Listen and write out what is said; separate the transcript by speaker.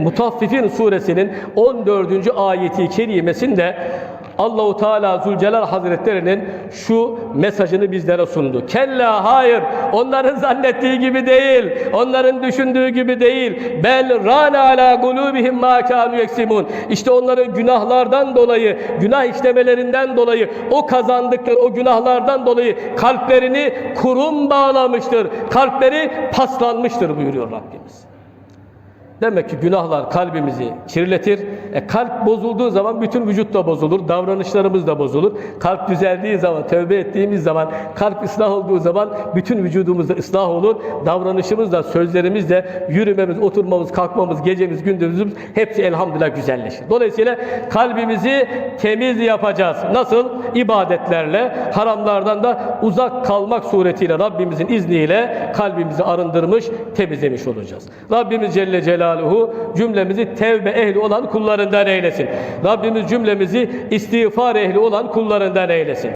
Speaker 1: Mutaffifin suresinin 14. ayeti kerimesinde Allahu Teala Zülcelal Hazretlerinin şu mesajını bizlere sundu. Kella hayır onların zannettiği gibi değil. Onların düşündüğü gibi değil. Bel rana ala kulubihim ma kanu yeksimun. İşte onların günahlardan dolayı, günah işlemelerinden dolayı, o kazandıkları o günahlardan dolayı kalplerini kurum bağlamıştır. Kalpleri paslanmıştır buyuruyor Rabbimiz. Demek ki günahlar kalbimizi kirletir. E, kalp bozulduğu zaman bütün vücut da bozulur, davranışlarımız da bozulur. Kalp düzeldiği zaman, tövbe ettiğimiz zaman, kalp ıslah olduğu zaman bütün vücudumuz da ıslah olur. Davranışımız da, sözlerimiz de, yürümemiz, oturmamız, kalkmamız, gecemiz, gündüzümüz hepsi elhamdülillah güzelleşir. Dolayısıyla kalbimizi temiz yapacağız. Nasıl? İbadetlerle, haramlardan da uzak kalmak suretiyle Rabbimizin izniyle kalbimizi arındırmış, temizlemiş olacağız. Rabbimiz Celle Celaluhu cümlemizi tevbe ehli olan kullarından eylesin. Rabbimiz cümlemizi istiğfar ehli olan kullarından eylesin.